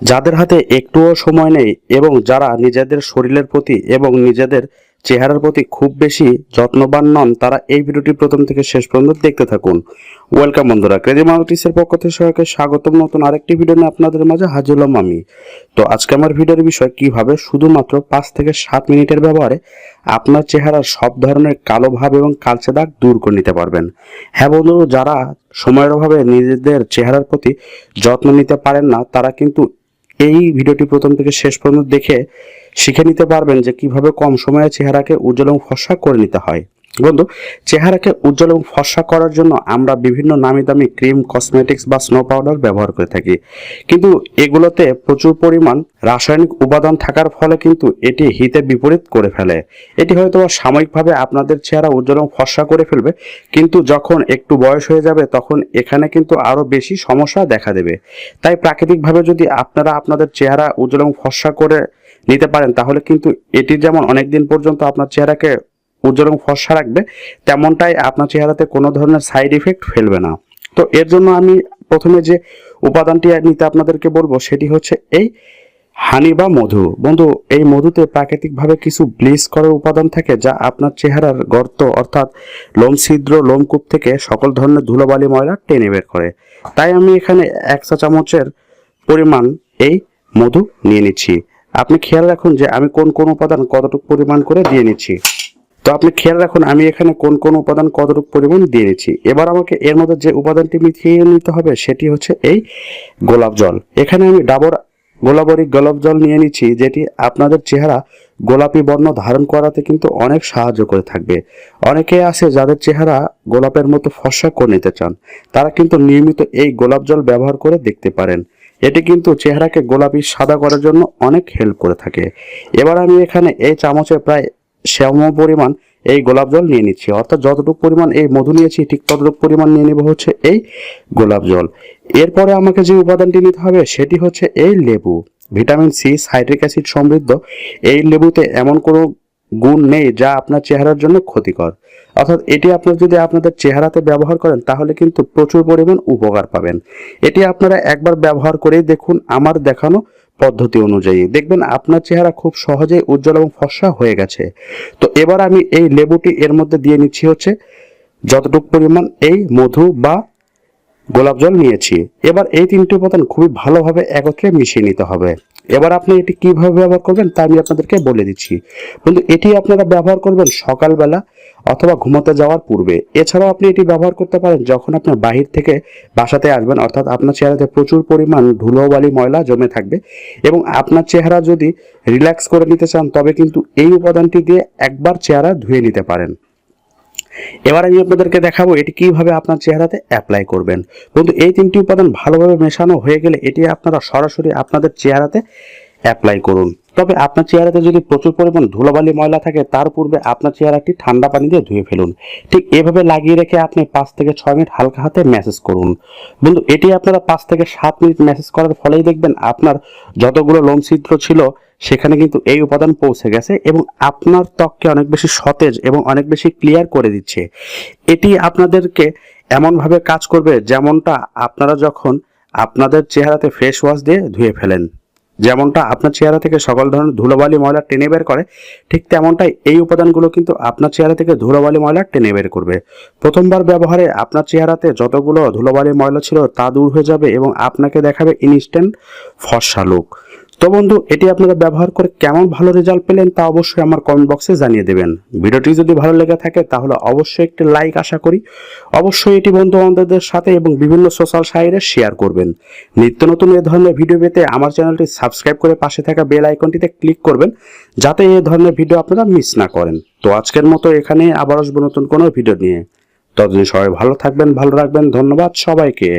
যাদের হাতে একটুও সময় নেই এবং যারা নিজেদের শরীরের প্রতি এবং নিজেদের চেহারার প্রতি খুব বেশি যত্নবান নন, তারা এই ভিডিওটি প্রথম থেকে শেষ পর্যন্ত দেখতে থাকুন। ওয়েলকাম বন্ধুরা, ক্রেজি মার্কেটিসের পক্ষ থেকে সবাইকে স্বাগতম। নতুন আরেকটি ভিডিও নিয়ে আপনাদের মাঝে হাজির হলাম আমি। তো আজকে আমার ভিডিওর বিষয় কীভাবে শুধুমাত্র পাঁচ থেকে সাত মিনিটের ব্যবহারে আপনার চেহারার সব ধরনের কালো ভাব এবং কালচে দাগ দূর করে নিতে পারবেন। হ্যাঁ বন্ধু যারা সময়ের অভাবে নিজেদের চেহারার প্রতি যত্ন নিতে পারেন না, তারা কিন্তু এই ভিডিওটি প্রথম থেকে শেষ পর্যন্ত দেখে শিখে নিতে পারবেন যে কীভাবে কম সময়ে চেহারাকে উজ্জ্বল এবং ফর্সা করে নিতে হয়। বন্ধু, চেহারাকে উজ্জ্বল এবং ফর্সা করার জন্য আমরা বিভিন্ন নামি দামি ক্রিম, কসমেটিক্স বা স্নো পাউডার ব্যবহার করে থাকি। কিন্তু এগুলোতে প্রচুর পরিমাণ রাসায়নিক উপাদান থাকার ফলে কিন্তু এটি হিতে বিপরীত করে ফেলে। এটি হয়তো সাময়িকভাবে আপনাদের চেহারা উজ্জ্বল এবং ফর্সা করে ফেলবে, কিন্তু যখন একটু বয়স হয়ে যাবে তখন এখানে কিন্তু আরও বেশি সমস্যা দেখা দেবে। তাই প্রাকৃতিকভাবে যদি আপনারা আপনাদের চেহারা উজ্জ্বল এবং ফর্সা করে নিতে পারেন, তাহলে কিন্তু এটি যেমন অনেকদিন পর্যন্ত আপনার চেহারাকে উজ্জ্বল এবং ফর্সা রাখবে, তেমনটাই আপনার চেহারাতে কোনো ধরনের সাইড ইফেক্ট ফেলবে না। তো এর জন্য আমি প্রথমে যে উপাদানটি নিতে আপনাদেরকে বলব, সেটি হচ্ছে এই হানি বা মধু। বন্ধু, এই মধুতে প্রাকৃতিকভাবে কিছু ব্লিচ করার উপাদান থাকে যা আপনার চেহারার গর্ত অর্থাৎ লোম ছিদ্র লোমকূপ থেকে সকল ধরনের ধুলোবালি ময়লা টেনে বের করে। তাই আমি এখানে এক চা চামচের পরিমাণ এই মধু নিয়ে নিচ্ছি। আপনি খেয়াল রাখুন যে আমি কোন কোন উপাদান কতটুকু পরিমাণ করে দিয়ে নিচ্ছি। তো আপনি খেয়াল রাখুন, আমি এখানে কোন কোন উপাদান কতটুকু পরিমাণ দিয়ে নিচ্ছি এবার আমাকে এর মধ্যে যে উপাদানটি মিশিয়ে নিতে হবে, সেটি হচ্ছে এই গোলাপ জল। এখানে আমি ডাবর গোলাপরি গোলাপ জল নিয়ে নিচ্ছি, যেটি আপনাদের চেহারা গোলাপি বর্ণ ধারণ করাতে কিন্তু অনেক সাহায্য করে থাকবে। অনেকে আছে যাদের চেহারা গোলাপের মতো ফর্সা করে নিতে চান, তারা কিন্তু নিয়মিত এই গোলাপ জল ব্যবহার করে দেখতে পারেন। এটি কিন্তু চেহারাকে গোলাপি সাদা করার জন্য অনেক হেল্প করে থাকে। এবার আমি এখানে এই চামচে প্রায় সম পরিমাণ এই গোলাপ জল নিয়ে নিচ্ছি। অর্থাৎ যতটুকু পরিমাণ এই মধু নিয়েছি, ঠিক ততটুকু পরিমাণ নিয়ে নেব হচ্ছে এই গোলাপ জল। এরপরে আমাকে যে উপাদানটি নিতে হবে, সেটি হচ্ছে এই লেবু। ভিটামিন সি, সাইট্রিক অ্যাসিড সমৃদ্ধ। এই লেবুতে এমন কোনো গুণ নেই যা আপনার চেহারার জন্য ক্ষতিকর। অর্থাৎ এটি আপনার যদি আপনাদের চেহারাতে ব্যবহার করেন, তাহলে কিন্তু প্রচুর পরিমাণ উপকার পাবেন। এটি আপনারা একবার ব্যবহার করেই দেখুন, আমার দেখানো পদ্ধতি অনুযায়ী। দেখবেন আপনার চেহারা খুব সহজেই উজ্জ্বল এবং ফর্সা হয়ে গেছে। তো এবার আমি এই লেবুটি এর মধ্যে দিয়ে নিচ্ছি হচ্ছে যতটুকু পরিমাণ এই মধু বা গোলাপ জল নিয়েছি। এবার এই তিনটি উপাদান খুবই ভালোভাবে একত্রে মিশিয়ে নিতে হবে। এবার আপনি এটি কীভাবে ব্যবহার করবেন তা আমি আপনাদেরকে বলে দিচ্ছি। কিন্তু এটি আপনারা ব্যবহার করবেন সকালবেলা অথবা ঘুমোতে যাওয়ার পূর্বে। এছাড়াও আপনি এটি ব্যবহার করতে পারেন যখন আপনার বাহির থেকে বাসাতে আসবেন, অর্থাৎ আপনার চেহারাতে প্রচুর পরিমাণ ধুলোবালি ময়লা জমে থাকবে এবং আপনার চেহারা যদি রিল্যাক্স করে নিতে চান, তবে কিন্তু এই উপাদানটি দিয়ে একবার চেহারা ধুয়ে নিতে পারেন। এবার আমি আপনাদেরকে দেখাবো এটি কীভাবে আপনার চেহারাতে অ্যাপ্লাই করবেন। বন্ধু, এই তিনটি উপাদান ভালোভাবে মেশানো হয়ে গেলে এটি আপনারা সরাসরি আপনাদের চেহারাতে অ্যাপ্লাই করুন। তবে আপনার চেহারাতে যদি প্রচুর পরিমাণ ধুলোবালি ময়লা থাকে, তার পূর্বে আপনার চেহারাটি ঠান্ডা পানি দিয়ে ধুয়ে ফেলুন। ঠিক এভাবে লাগিয়ে রেখে আপনি পাঁচ থেকে ছয় মিনিট হালকা হাতে ম্যাসেজ করুন। বন্ধু, এটি আপনারা পাঁচ থেকে সাত মিনিট ম্যাসেজ করার ফলেই দেখবেন আপনার যতগুলো লোম ছিদ্র ছিল, সেখানে কিন্তু এই উপাদান পৌঁছে গেছে এবং আপনার ত্বককে অনেক বেশি সতেজ এবং অনেক বেশি ক্লিয়ার করে দিচ্ছে। এটি আপনাদেরকে এমনভাবে কাজ করবে যেমনটা আপনারা যখন আপনাদের চেহারাতে ফেস ওয়াশ দিয়ে ধুয়ে ফেলেন। যেমনটা আপনার চেহারা থেকে সকল ধরনের ধুলোবালি ময়লা টেনে বের করে, ঠিক তেমনটাই এই উপাদানগুলো কিন্তু আপনার চেহারা থেকে ধুলোবালি ময়লা টেনে বের করবে। প্রথমবার ব্যবহারে আপনার চেহারাতে যতগুলো ধুলোবালি ময়লা ছিল তা দূর হয়ে যাবে এবং আপনাকে দেখাবে ইনস্ট্যান্ট ফর্সা লুক তো বন্ধু, এটি আপনারা ব্যবহার করে কেমন ভালো রেজাল্ট পেলেন তা অবশ্যই আমার কমেন্ট বক্সে জানিয়ে দেবেন। ভিডিওটি যদি ভালো লেগে থাকে, তাহলে অবশ্যই একটি লাইক আশা করি। অবশ্যই এটি বন্ধু বান্ধবদের সাথে এবং বিভিন্ন সোশ্যাল সাইটে শেয়ার করবেন। নিত্য নতুন এ ধরনের ভিডিও পেতে আমার চ্যানেলটি সাবস্ক্রাইব করে পাশে থাকা বেল আইকনটিতে ক্লিক করবেন, যাতে এই ধরনের ভিডিও আপনারা মিস না করেন। তো আজকের মতো এখানে আবার আসব নতুন কোনো ভিডিও নিয়ে। ততদিন সবাই ভালো থাকবেন, ভালো রাখবেন। ধন্যবাদ সবাইকে।